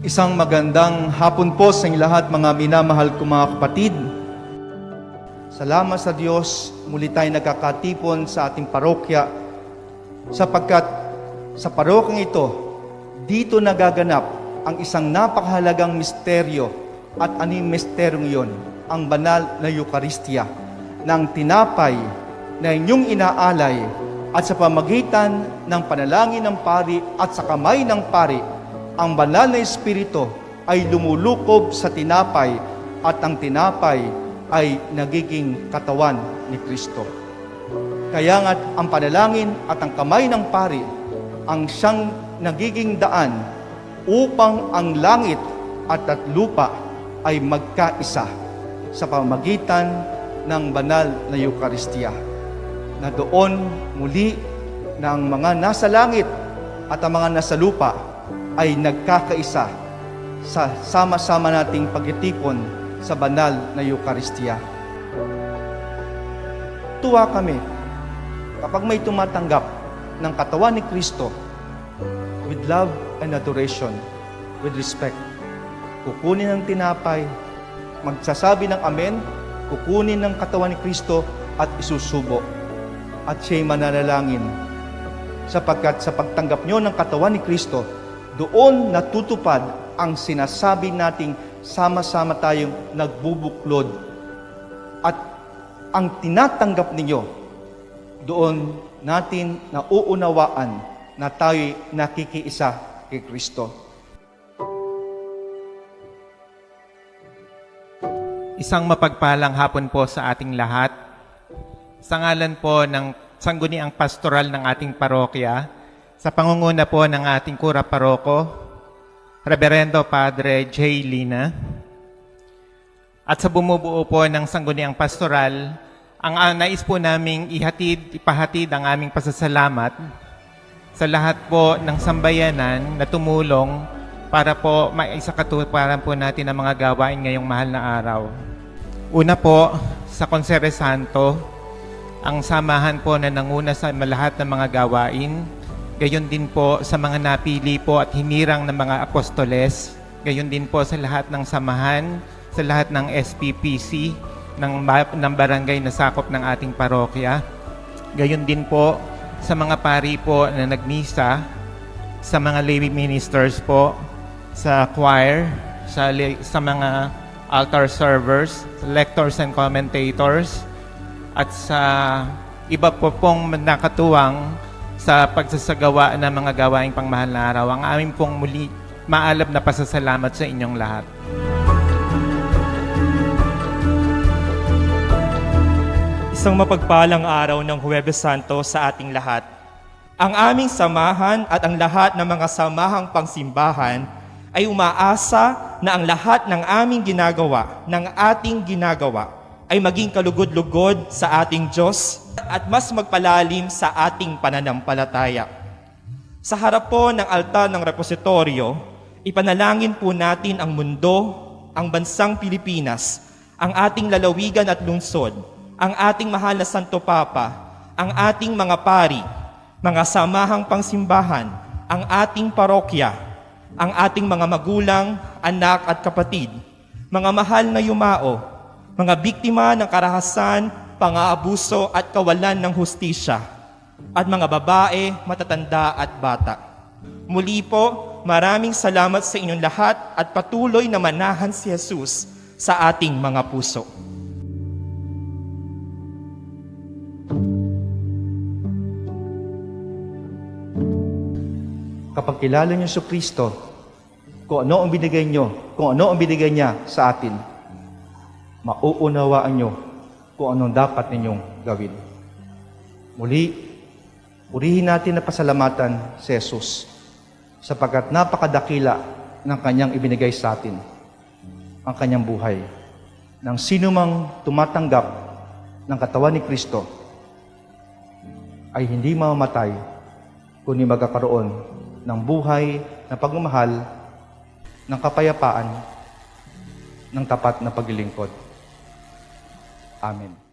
Isang magandang hapon po sa inyo lahat mga minamahal ko mga kapatid. Salamat sa Diyos, muli tayo nagkakatipon sa ating parokya sapagkat sa parokyang ito, dito nagaganap ang isang napakahalagang misteryo at yung misteryong iyon? Ang banal na Eucharistia ng tinapay na inyong inaalay at sa pamagitan ng panalangin ng pari at sa kamay ng pari, ang banal na Espiritu ay lumulukob sa tinapay at ang tinapay ay nagiging katawan ni Kristo. Kaya nga ang panalangin at ang kamay ng pari ang siyang nagiging daan upang ang langit at at lupa ay magkaisa sa pamagitan ng banal na Eucharistia na doon muli ng mga nasa langit at ang mga nasa lupa ay nagkakaisa sa sama-sama nating pagtitipon sa banal na Eucharistia. Tuwa kami kapag may tumatanggap ng katawan ni Kristo with love and adoration, with respect. Kukunin ng tinapay, magsasabi ng amen, kukunin ng katawan ni Kristo at isusubo. At siya'y mananalangin. Sapagkat sa pagtanggap nyo ng katawan ni Kristo, doon natutupad ang sinasabi nating sama-sama tayong nagbubuklod. At ang tinatanggap ninyo, doon natin nauunawaan na tayo'y nakikiisa kay Kristo. Isang mapagpalang hapon po sa ating lahat. Sa ngalan po ng sangguniang pastoral ng ating parokya, sa pangunguna po ng ating kura paroko, Reverendo Padre J. Lina, at sa bumubuo po ng sangguniang pastoral, ang nais po naming ihatid, ipahatid ang aming pasasalamat sa lahat po ng sambayanan na tumulong para po maisakatuparan po natin ang mga gawain ngayong mahal na araw. Una po, sa Consere Santo, ang samahan po na nanguna sa lahat ng mga gawain, gayon din po sa mga napili po at hinirang ng mga apostoles, gayon din po sa lahat ng samahan, sa lahat ng SPPC, ng, ng barangay na sakop ng ating parokya, gayon din po sa mga pari po na nagmisa, sa mga lay ministers po, sa choir, sa, sa mga altar servers, lectors and commentators, at sa iba po pong nakatuwang sa pagsasagawa ng mga gawaing pangmahal na araw. Ang aming pong muli maalab na pasasalamat sa inyong lahat. Isang mapagpalang araw ng Huwebes Santo sa ating lahat. Ang aming samahan at ang lahat ng mga samahang pangsimbahan ay umaasa na ang lahat ng aming ginagawa, ng ating ginagawa, ay maging kalugod-lugod sa ating Diyos at mas magpalalim sa ating pananampalataya. Sa harap po ng altar ng repositoryo, ipanalangin po natin ang mundo, ang bansang Pilipinas, ang ating lalawigan at lungsod, ang ating mahal na Santo Papa, ang ating mga pari, mga samahang pangsimbahan, ang ating parokya, ang ating mga magulang, anak at kapatid, mga mahal na yumao, mga biktima ng karahasan, pang-aabuso at kawalan ng hustisya, at mga babae, matatanda at bata. Muli po, maraming salamat sa inyong lahat at patuloy na manahan si Jesus sa ating mga puso. Kapag kilala niyo si Kristo, kung ano ang binigay niyo, kung ano ang binigay niya sa atin, mauunawaan niyo kung anong dapat ninyong gawin. Muli, purihin natin na pasalamatan si Jesus sapagkat napakadakila ng kanyang ibinigay sa atin ang kanyang buhay. Nang sino mang tumatanggap ng katawan ni Kristo ay hindi mamamatay kundi magkakaroon ng buhay na pagmamahal, ng kapayapaan, ng tapat na paglilingkod. Amen.